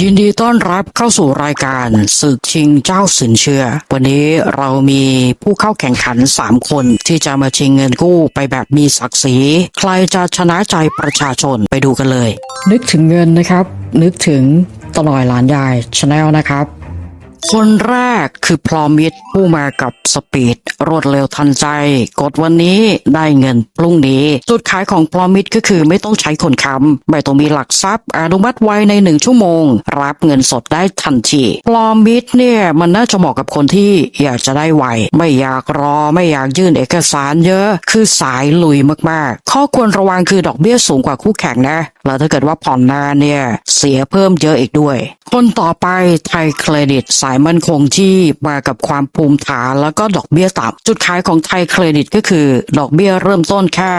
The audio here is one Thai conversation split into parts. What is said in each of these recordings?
ยินดีต้อนรับเข้าสู่รายการศึกชิงเจ้าสินเชื่อ วันนี้เรามีผู้เข้าแข่งขัน 3 คนที่จะมาชิงเงินกู้ไปแบบมีศักดิ์ศรี ใครจะชนะใจประชาชนไปดูกันเลย นึกถึงเงินนะครับ นึกถึงตลอยหลานยายชาแนลนะครับ คนแร กคือพรอมิดผู้มากับสปีด รวดเร็วทันใจ กดวันนี้ได้เงินพรุ่งนี้ จุดขายของพรอมิดก็คือไม่ต้องใช้คนค้ำไม่ต้องมีหลักทรัพย์อนุมัติไวในหนึ่งชั่วโมง รับเงินสดได้ทันทีพรอมิดเนี่ยมันน่าจะเหมาะกับคนที่อยากจะได้ไวไม่อยากรอไม่อยากยื่นเอกสารเยอะ คือสายลุยมากๆ ข้อควรระวังคือดอกเบี้ยสูงกว่าคู่แข่งนะแล้วถ้าเกิดว่าผ่อนนานเนี่ยเสียเพิ่มเยอะอีกด้วย คนต่อไปไทยเครดิตสายมั่นคงที่มากับความภูมิฐานแล้วก็ดอกเบี้ยต่ำจุดขายของไทยเครดิตก็คือ ดอกเบี้ยเริ่มต้นแค่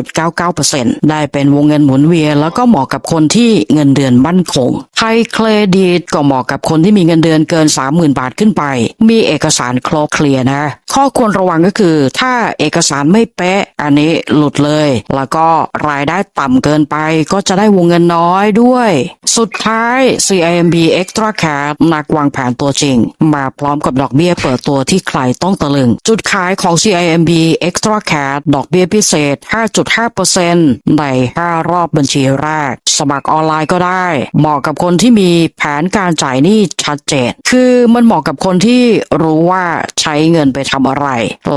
9.99%ได้เป็นวงเงินหมุนเวียนแล้วก็เหมาะกับคนที่เงินเดือนมั่นคง ไทยเครดิตก็เหมาะกับคนที่มีเงินเดือนเกิน 30,000 บาทขึ้นไป มีเอกสารครบเคลียร์นะ ข้อควรระวังก็คือ ถ้าเอกสารไม่เป๊ะอันนี้หลุดเลย แล้วก็รายได้ต่ำเกินไปก็จะได้วงเงินน้อยด้วย สุดท้าย CIMB Extra Card นักวางแผนตัวจริง มาพร้อมกับดอกเบี้ยเปิดตัวที่ใครต้องตะลึง จุดขายของ CIMB Extra Card ดอกเบี้ยพิเศษ 5.5%ใน 5 รอบบัญชีแรก สมัครออนไลน์ก็ได้ เหมาะกับคนที่มีแผนการจ่ายหนี้ชัดเจน คือมันเหมาะกับคนที่รู้ว่าใช้เงินไปทำอะไร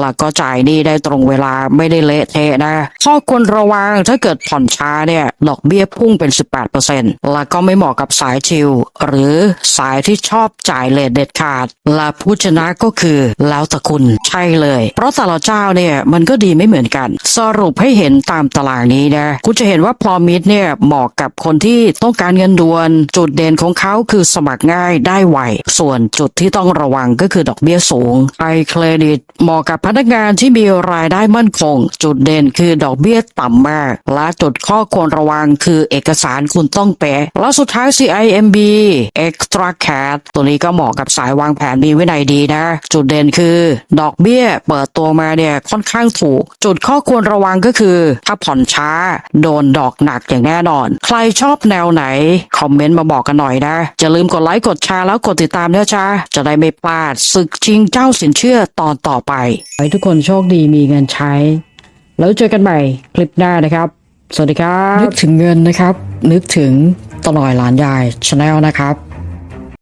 แล้วก็จ่ายหนี้ได้ตรงเวลาไม่ได้เละเทะนะข้อควรระวังถ้าเกิดผ่อนช้าเนี่ยดอกเบี้ยพุ่งเป็น 18%แล้วก็ไม่เหมาะกับสายชิลหรือสายที่ชอบจ่ายเลทเด็ดขาด และผู้ชนะก็คือแล้วแต่คุณใช่เลย เพราะแต่ละเจ้าเนี่ยมันก็ดีไม่เหมือนกัน สรุปให้เห็นตามตารางนี้นะคุณจะเห็นว่าพรอมิดเนี่ยเหมาะกับคนที่ต้องการเงินด่วน จุดเด่นของเขาคือสมัครง่ายได้ไวส่วนจุดที่ต้องระวังก็คือดอกเบี้ยสูงไอเครดิตเหมาะกับพนักงานที่มีรายได้มั่นคง จุดเด่นคือดอกเบี้ยต่ำมาก และจุดข้อควรระวังคือเอกสารคุณต้องเป๊ะแล้วสุดท้าย CIMB Extra Cash ตัวนี้ก็เหมาะกับสายวางแผนมีวินัยดีนะ จุดเด่นคือ ดอกเบี้ยเปิดตัวมาเนี่ยค่อนข้างถูก จุดข้อควรระวังก็คือ ถ้าผ่อนช้า โดนดอกหนักอย่างแน่นอน ใครชอบแนวไหน คอมเมนต์มาบอกกันหน่อยนะอย่าลืมกดไลค์กดแชร์แล้วกดติดตามด้วยจ้าจะได้ไม่พลาดศึกชิงเจ้าสินเชื่อตอนต่อไปให้ทุกคนโชคดีมีเงินใช้ แล้วเจอกันใหม่คลิปหน้านะครับ สวัสดีครับ นึกถึงเงินนะครับ นึกถึง ตลอยหลานยายชาแนลนะครับ